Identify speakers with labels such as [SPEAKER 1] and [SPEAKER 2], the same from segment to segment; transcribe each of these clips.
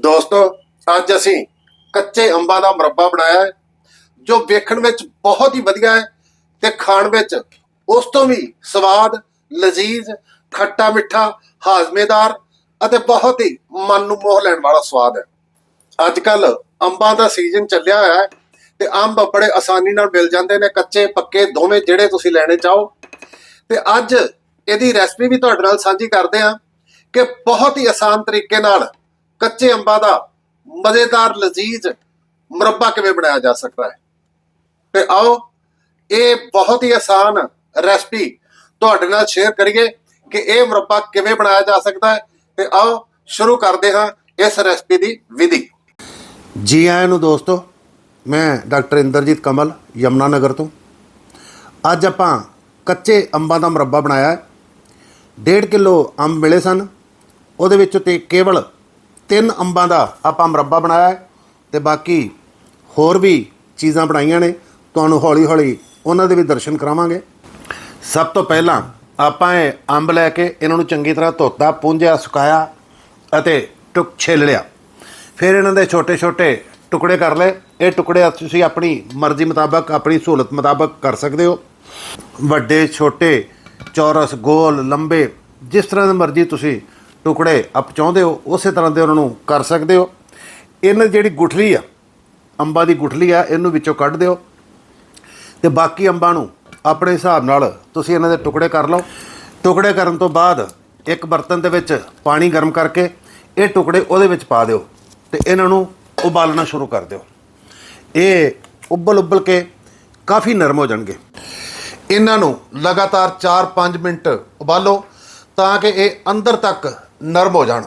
[SPEAKER 1] ਦੋਸਤੋ, ਅੱਜ ਅਸੀਂ ਕੱਚੇ ਅੰਬਾਂ ਦਾ ਮੁਰੱਬਾ ਬਣਾਇਆ ਹੈ, ਜੋ ਵੇਖਣ ਵਿੱਚ ਬਹੁਤ ਹੀ ਵਧੀਆ ਹੈ ਤੇ ਖਾਣ ਵਿੱਚ ਉਸ ਤੋਂ ਵੀ ਸਵਾਦ, ਲਜ਼ੀਜ਼, ਖੱਟਾ ਮਿੱਠਾ, ਹਾਜ਼ਮੇਦਾਰ ਅਤੇ ਬਹੁਤ ਹੀ ਮਨ ਨੂੰ ਮੋਹ ਲੈਣ ਵਾਲਾ ਸਵਾਦ ਹੈ। ਅੱਜ ਕੱਲ ਅੰਬਾਂ ਦਾ ਸੀਜ਼ਨ ਚੱਲਿਆ ਹੋਇਆ ਹੈ ਤੇ ਅੰਬ ਬੜੇ ਆਸਾਨੀ ਨਾਲ ਮਿਲ ਜਾਂਦੇ ਨੇ, ਕੱਚੇ, ਪੱਕੇ, ਦੋਵੇਂ ਜਿਹੜੇ ਤੁਸੀਂ ਲੈਣੇ ਚਾਹੋ। ਤੇ ਅੱਜ ਇਹਦੀ ਰੈਸਪੀ ਵੀ ਤੁਹਾਡੇ ਨਾਲ ਸਾਂਝੀ ਕਰਦੇ ਹਾਂ ਕਿ ਬਹੁਤ ਹੀ ਆਸਾਨ ਤਰੀਕੇ ਨਾਲ ਕੱਚੇ ਅੰਬਾਂ ਦਾ ਮਜ਼ੇਦਾਰ ਲਜ਼ੀਜ਼ ਮੁਰੱਬਾ ਕਿਵੇਂ ਬਣਾਇਆ ਜਾ ਸਕਦਾ ਹੈ? ਤੇ ਆਓ, ਇਹ ਬਹੁਤ ਹੀ ਆਸਾਨ ਰੈਸਪੀ ਤੁਹਾਡੇ ਨਾਲ ਸ਼ੇਅਰ ਕਰੀਏ ਕਿ ਇਹ ਮੁਰੱਬਾ ਕਿਵੇਂ ਬਣਾਇਆ ਜਾ ਸਕਦਾ ਹੈ। ਤੇ ਆਓ, ਸ਼ੁਰੂ ਕਰਦੇ ਹਾਂ ਇਸ ਰੈਸਪੀ ਦੀ ਵਿਧੀ।
[SPEAKER 2] ਜੀ ਆਇਆਂ ਨੂੰ ਦੋਸਤੋ, ਮੈਂ ਡਾਕਟਰ ਇੰਦਰਜੀਤ ਕਮਲ, ਯਮਨਾ ਨਗਰ ਤੋਂ। ਅੱਜ ਆਪਾਂ ਕੱਚੇ ਅੰਬਾਂ ਦਾ ਮੁਰੱਬਾ ਬਣਾਇਆ ਹੈ। 1.5 ਕਿਲੋ ਅੰਬ ਮਿਲੇ ਸਨ। ਉਹਦੇ ਵਿੱਚੋਂ ਤੇ ਕੇਵਲ ਤਿੰਨ ਅੰਬਾਂ ਦਾ ਆਪਾਂ ਮਰੱਬਾ ਬਣਾਇਆ ਹੈ ਤੇ ਬਾਕੀ ਹੋਰ ਵੀ ਚੀਜ਼ਾਂ ਬਣਾਈਆਂ ਨੇ, ਤੁਹਾਨੂੰ ਹੌਲੀ ਹੌਲੀ ਉਹਨਾਂ ਦੇ ਵੀ ਦਰਸ਼ਨ ਕਰਾਵਾਂਗੇ। ਸਭ ਤੋਂ ਪਹਿਲਾਂ ਆਪਾਂ ਇਹ ਅੰਬ ਲੈ ਕੇ ਇਹਨਾਂ ਨੂੰ ਚੰਗੀ ਤਰ੍ਹਾਂ ਧੋਤਾ, ਪੂੰਝਿਆ, ਸੁਕਾਇਆ ਅਤੇ ਟੁਕ ਛਿੱਲ ਲਿਆ। ਫਿਰ ਇਹਨਾਂ ਦੇ ਛੋਟੇ-ਛੋਟੇ ਟੁਕੜੇ ਕਰ ਲਏ। ਇਹ ਟੁਕੜੇ ਤੁਸੀਂ ਆਪਣੀ ਮਰਜ਼ੀ ਮੁਤਾਬਕ, ਆਪਣੀ ਸਹੂਲਤ ਮੁਤਾਬਕ ਕਰ ਸਕਦੇ ਹੋ। ਵੱਡੇ, ਛੋਟੇ, ਚੌਰਸ, ਗੋਲ, ਲੰਬੇ, ਜਿਸ ਤਰ੍ਹਾਂ ਦੀ ਮਰਜ਼ੀ ਤੁਸੀਂ ਟੁਕੜੇ ਆਪ ਚਾਹੁੰਦੇ ਹੋ, ਉਸੇ ਤਰ੍ਹਾਂ ਦੇ ਉਹਨਾਂ ਨੂੰ ਕਰ ਸਕਦੇ ਹੋ। ਇਹਨਾਂ ਦੀ ਜਿਹੜੀ ਗੁਠਲੀ ਆ, ਅੰਬਾਂ ਦੀ ਗੁਠਲੀ ਆ, ਇਹਨੂੰ ਵਿੱਚੋਂ ਕੱਢ ਦਿਓ। ਤੇ ਬਾਕੀ ਅੰਬਾਂ ਨੂੰ ਆਪਣੇ ਹਿਸਾਬ ਨਾਲ ਤੁਸੀਂ ਇਹਨਾਂ ਦੇ ਟੁਕੜੇ ਕਰ ਲਓ। ਟੁਕੜੇ ਕਰਨ ਤੋਂ ਬਾਅਦ ਇੱਕ ਬਰਤਨ ਦੇ ਵਿੱਚ ਪਾਣੀ ਗਰਮ ਕਰਕੇ ਇਹ ਟੁਕੜੇ ਉਹਦੇ ਵਿੱਚ ਪਾ ਦਿਓ ਤੇ ਇਹਨਾਂ ਨੂੰ ਉਬਾਲਣਾ ਸ਼ੁਰੂ ਕਰ ਦਿਓ। ਇਹ ਉਬਲ ਉਬਲ ਕੇ ਕਾਫੀ ਨਰਮ ਹੋ ਜਾਣਗੇ। ਇਹਨਾਂ ਨੂੰ ਲਗਾਤਾਰ 4-5 ਮਿੰਟ ਉਬਾਲੋ ਤਾਂ ਕਿ ਇਹ ਅੰਦਰ ਤੱਕ ਨਰਮ ਹੋ ਜਾਣ।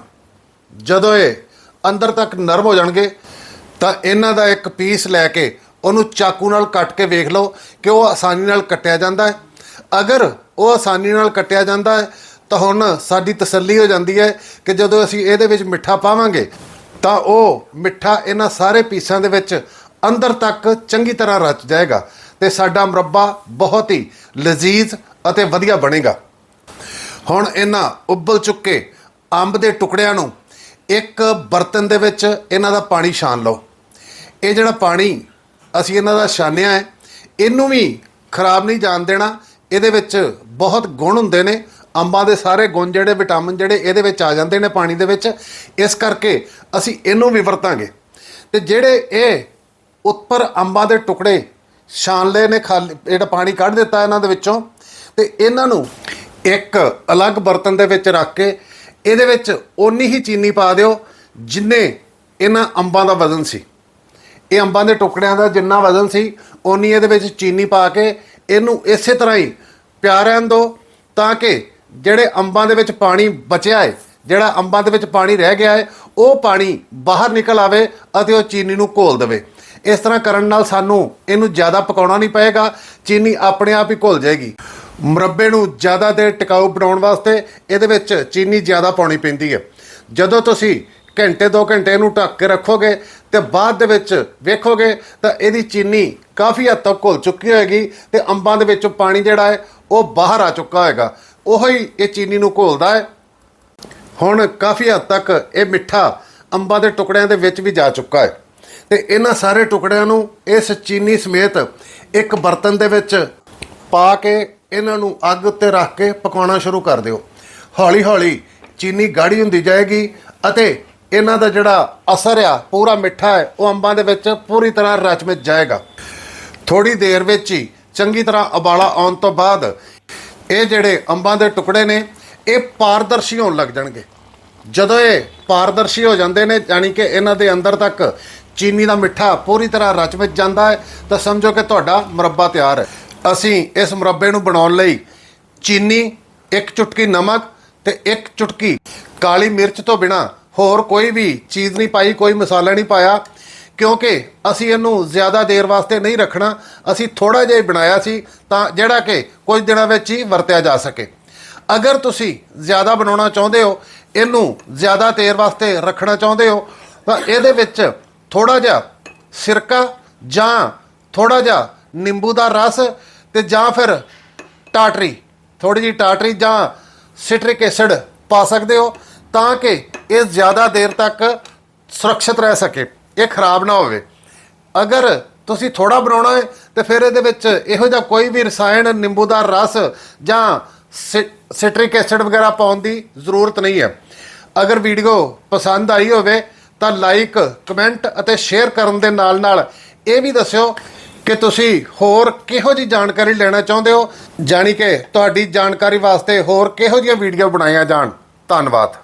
[SPEAKER 2] ਜਦੋਂ ਇਹ ਅੰਦਰ ਤੱਕ ਨਰਮ ਹੋ ਜਾਣਗੇ, ਤਾਂ ਇਹਨਾਂ ਦਾ ਇੱਕ ਪੀਸ ਲੈ ਕੇ ਉਹਨੂੰ ਚਾਕੂ ਨਾਲ ਕੱਟ ਕੇ ਵੇਖ ਲਓ ਕਿ ਉਹ ਆਸਾਨੀ ਨਾਲ ਕੱਟਿਆ ਜਾਂਦਾ ਹੈ। ਅਗਰ ਉਹ ਆਸਾਨੀ ਨਾਲ ਕੱਟਿਆ ਜਾਂਦਾ ਹੈ, ਤਾਂ ਹੁਣ ਸਾਡੀ ਤਸੱਲੀ ਹੋ ਜਾਂਦੀ ਹੈ ਕਿ ਜਦੋਂ ਅਸੀਂ ਇਹਦੇ ਵਿੱਚ ਮਿੱਠਾ ਪਾਵਾਂਗੇ, ਤਾਂ ਉਹ ਮਿੱਠਾ ਇਹਨਾਂ ਸਾਰੇ ਪੀਸਾਂ ਦੇ ਵਿੱਚ ਅੰਦਰ ਤੱਕ ਚੰਗੀ ਤਰ੍ਹਾਂ ਰਚ ਜਾਏਗਾ ਤੇ ਸਾਡਾ ਮੁਰੱਬਾ ਬਹੁਤ ਹੀ ਲਜ਼ੀਜ਼ ਅਤੇ ਵਧੀਆ ਬਣੇਗਾ। ਹੁਣ ਇਹਨਾਂ ਉਬਲ ਚੁੱਕੇ ਅੰਬ ਦੇ ਟੁਕੜਿਆਂ ਨੂੰ ਇੱਕ ਬਰਤਨ ਦੇ ਵਿੱਚ ਇਹਨਾਂ ਦਾ ਪਾਣੀ ਛਾਣ ਲਓ। ਇਹ ਜਿਹੜਾ ਪਾਣੀ ਅਸੀਂ ਇਹਨਾਂ ਦਾ ਛਾਨਿਆ ਹੈ, ਇਹਨੂੰ ਵੀ ਖਰਾਬ ਨਹੀਂ ਜਾਣ ਦੇਣਾ। ਇਹਦੇ ਵਿੱਚ ਬਹੁਤ ਗੁਣ ਹੁੰਦੇ ਨੇ। ਅੰਬਾਂ ਦੇ ਸਾਰੇ ਗੁਣ ਜਿਹੜੇ, ਵਿਟਾਮਿਨ ਜਿਹੜੇ, ਇਹਦੇ ਵਿੱਚ ਆ ਜਾਂਦੇ ਨੇ ਪਾਣੀ ਦੇ ਵਿੱਚ। ਇਸ ਕਰਕੇ ਅਸੀਂ ਇਹਨੂੰ ਵੀ ਵਰਤਾਂਗੇ। ਤੇ ਜਿਹੜੇ ਇਹ ਉੱਪਰ ਅੰਬਾਂ ਦੇ ਟੁਕੜੇ ਛਾਣ ਲਏ ਨੇ, ਖਾਲੀ ਜਿਹੜਾ ਪਾਣੀ ਕੱਢ ਦਿੱਤਾ ਇਹਨਾਂ ਦੇ ਵਿੱਚੋਂ, ਤੇ ਇਹਨਾਂ ਨੂੰ ਇੱਕ ਅਲੱਗ ਬਰਤਨ ਦੇ ਵਿੱਚ ਰੱਖ ਕੇ ਇਹਦੇ ਵਿੱਚ ਓਨੀ ਹੀ ਚੀਨੀ ਪਾ ਦਿਓ ਜਿੰਨੇ ਇਹਨਾਂ ਅੰਬਾਂ ਦਾ ਵਜ਼ਨ ਸੀ। ਇਹ ਅੰਬਾਂ ਦੇ ਟੁਕੜਿਆਂ ਦਾ ਜਿੰਨਾ ਵਜ਼ਨ ਸੀ, ਓਨੀ ਇਹਦੇ ਵਿੱਚ ਚੀਨੀ ਪਾ ਕੇ ਇਹਨੂੰ ਇਸੇ ਤਰ੍ਹਾਂ ਹੀ ਪਿਆ ਰਹਿਣ ਦਿਓ ਤਾਂ ਕਿ ਜਿਹੜੇ ਅੰਬਾਂ ਦੇ ਵਿੱਚ ਪਾਣੀ ਬਚਿਆ ਹੈ, ਜਿਹੜਾ ਅੰਬਾਂ ਦੇ ਵਿੱਚ ਪਾਣੀ ਰਹਿ ਗਿਆ ਹੈ, ਉਹ ਪਾਣੀ ਬਾਹਰ ਨਿਕਲ ਆਵੇ ਅਤੇ ਉਹ ਚੀਨੀ ਨੂੰ ਘੋਲ ਦੇਵੇ। ਇਸ ਤਰ੍ਹਾਂ ਕਰਨ ਨਾਲ ਸਾਨੂੰ ਇਹਨੂੰ ਜ਼ਿਆਦਾ ਪਕਾਉਣਾ ਨਹੀਂ ਪਏਗਾ, ਚੀਨੀ ਆਪਣੇ ਆਪ ਹੀ ਘੁਲ ਜਾਏਗੀ। ਮੁਰੱਬੇ ਨੂੰ ਜ਼ਿਆਦਾ ਦੇਰ ਟਿਕਾਊ ਬਣਾਉਣ ਵਾਸਤੇ ਇਹਦੇ ਵਿੱਚ ਚੀਨੀ ਜ਼ਿਆਦਾ ਪਾਉਣੀ ਪੈਂਦੀ ਹੈ। ਜਦੋਂ ਤੁਸੀਂ ਘੰਟੇ 2 ਘੰਟੇ ਇਹਨੂੰ ਢੱਕ ਕੇ ਰੱਖੋਗੇ ਤੇ ਬਾਅਦ ਦੇ ਵਿੱਚ ਵੇਖੋਗੇ ਤਾਂ ਇਹਦੀ ਚੀਨੀ ਕਾਫੀ ਹੱਦ ਤੱਕ ਘੁਲ ਚੁੱਕੀ ਹੋਏਗੀ ਤੇ ਅੰਬਾਂ ਦੇ ਵਿੱਚੋਂ ਪਾਣੀ ਜਿਹੜਾ ਹੈ ਉਹ ਬਾਹਰ ਆ ਚੁੱਕਾ ਹੋਏਗਾ। ਉਹੋ ਹੀ ਇਹ ਚੀਨੀ ਨੂੰ ਘੋਲਦਾ ਹੈ। ਹੁਣ ਕਾਫੀ ਹੱਦ ਤੱਕ ਇਹ ਮਿੱਠਾ ਅੰਬਾਂ ਦੇ ਟੁਕੜਿਆਂ ਦੇ ਵਿੱਚ ਵੀ ਜਾ ਚੁੱਕਾ ਹੈ। ਤੇ ਇਹਨਾਂ ਸਾਰੇ ਟੁਕੜਿਆਂ ਨੂੰ ਇਸ ਚੀਨੀ ਸਮੇਤ ਇੱਕ ਬਰਤਨ ਦੇ ਵਿੱਚ ਪਾ ਕੇ ਇਹਨਾਂ ਨੂੰ ਅੱਗ ਉੱਤੇ ਰੱਖ ਕੇ ਪਕਾਉਣਾ ਸ਼ੁਰੂ ਕਰ ਦਿਓ। ਹੌਲੀ ਹੌਲੀ ਚੀਨੀ ਗਾੜੀ ਹੁੰਦੀ ਜਾਏਗੀ ਅਤੇ ਇਹਨਾਂ ਦਾ ਜਿਹੜਾ ਅਸਰ ਆ, ਪੂਰਾ ਮਿੱਠਾ ਹੈ, ਉਹ ਅੰਬਾਂ ਦੇ ਵਿੱਚ ਪੂਰੀ ਤਰ੍ਹਾਂ ਰਚ ਵਿੱਚ ਜਾਏਗਾ। ਥੋੜੀ ਦੇਰ ਵਿੱਚ ਹੀ ਚੰਗੀ ਤਰ੍ਹਾਂ ਉਬਾਲਾ ਆਉਣ ਤੋਂ ਬਾਅਦ ਇਹ ਜਿਹੜੇ ਅੰਬਾਂ ਦੇ ਟੁਕੜੇ ਨੇ, ਇਹ ਪਾਰਦਰਸ਼ੀ ਹੋਣ ਲੱਗ ਜਾਣਗੇ। ਜਦੋਂ ਇਹ ਪਾਰਦਰਸ਼ੀ ਹੋ ਜਾਂਦੇ ਨੇ, ਯਾਨੀ ਕਿ ਇਹਨਾਂ ਦੇ ਅੰਦਰ ਤੱਕ ਚੀਨੀ ਦਾ ਮਿੱਠਾ ਪੂਰੀ ਤਰ੍ਹਾਂ ਰਚ ਵਿੱਚ ਜਾਂਦਾ ਹੈ, ਤਾਂ ਸਮਝੋ ਕਿ ਤੁਹਾਡਾ ਮੁਰੱਬਾ ਤਿਆਰ ਹੈ। ਅਸੀਂ ਇਸ ਮੁਰੱਬੇ ਨੂੰ ਬਣਾਉਣ ਲਈ ਚੀਨੀ, ਇੱਕ ਚੁਟਕੀ ਨਮਕ ਤੇ ਇੱਕ ਚੁਟਕੀ ਕਾਲੀ ਮਿਰਚ ਤੋਂ ਬਿਨਾ ਹੋਰ ਕੋਈ ਵੀ ਚੀਜ਼ ਨਹੀਂ ਪਾਈ, ਕੋਈ ਮਸਾਲਾ ਨਹੀਂ ਪਾਇਆ, ਕਿਉਂਕਿ ਅਸੀਂ ਇਹਨੂੰ ਜ਼ਿਆਦਾ ਦੇਰ ਵਾਸਤੇ ਨਹੀਂ ਰੱਖਣਾ। ਅਸੀਂ ਥੋੜਾ ਜਿਹਾ ਬਣਾਇਆ ਸੀ ਤਾਂ ਜਿਹੜਾ ਕਿ ਕੁਝ ਦਿਨਾਂ ਵਿੱਚ ਹੀ ਵਰਤਿਆ ਜਾ ਸਕੇ। ਅਗਰ ਤੁਸੀਂ ਜ਼ਿਆਦਾ ਬਣਾਉਣਾ ਚਾਹੁੰਦੇ ਹੋ, ਇਹਨੂੰ ਜ਼ਿਆਦਾ ਦੇਰ ਵਾਸਤੇ ਰੱਖਣਾ ਚਾਹੁੰਦੇ ਹੋ, ਤਾਂ ਇਹਦੇ ਵਿੱਚ ਥੋੜਾ ਜਿਹਾ ਸਿਰਕਾ ਜਾਂ ਥੋੜਾ ਜਿਹਾ ਨਿੰਬੂ ਦਾ ਰਸ ਤੇ ਜਾਂ ਫਿਰ ਟਾਟਰੀ ਥੋੜੀ ਜਿਹੀ ਟਾਟਰੀ ਜਾਂ ਸਿਟਰਿਕ ਐਸਿਡ ਪਾ ਸਕਦੇ ਹੋ ਤਾਂ ਕਿ ਇਹ ਜ਼ਿਆਦਾ ਦੇਰ ਤੱਕ
[SPEAKER 1] ਸੁਰੱਖਿਅਤ ਰਹਿ ਸਕੇ, ਇਹ ਖਰਾਬ ਨਾ ਹੋਵੇ। ਅਗਰ ਤੁਸੀਂ ਥੋੜਾ ਬਣਾਉਣਾ ਹੈ, ਤੇ ਫਿਰ ਇਹਦੇ ਵਿੱਚ ਇਹੋ ਜਿਹਾ ਕੋਈ ਵੀ ਰਸਾਇਣ ਨਿੰਬੂ ਦਾ ਰਸ ਜਾਂ ਸਿਟ੍ਰਿਕ ਐਸਿਡ ਵਗੈਰਾ ਪਾਉਣ ਦੀ ਜ਼ਰੂਰਤ ਨਹੀਂ ਹੈ। ਅਗਰ ਵੀਡੀਓ ਪਸੰਦ ਆਈ ਹੋਵੇ ਤਾਂ ਲਾਈਕ, ਕਮੈਂਟ ਅਤੇ ਸ਼ੇਅਰ ਕਰਨ ਦੇ ਨਾਲ ਨਾਲ ਇਹ ਵੀ ਦੱਸਿਓ ਕਿ ਤੁਸੀਂ ਹੋਰ ਕਿਹੋ ਜੀ ਜਾਣਕਾਰੀ ਲੈਣਾ ਚਾਹੁੰਦੇ ਹੋ? ਜਾਣੀ ਕਿ ਤੁਹਾਡੀ ਜਾਣਕਾਰੀ ਵਾਸਤੇ ਹੋਰ ਕਿਹੋ ਜਿਹੀਆਂ ਵੀਡੀਓ ਬਣਾਈਆਂ ਜਾਣ? ਧੰਨਵਾਦ।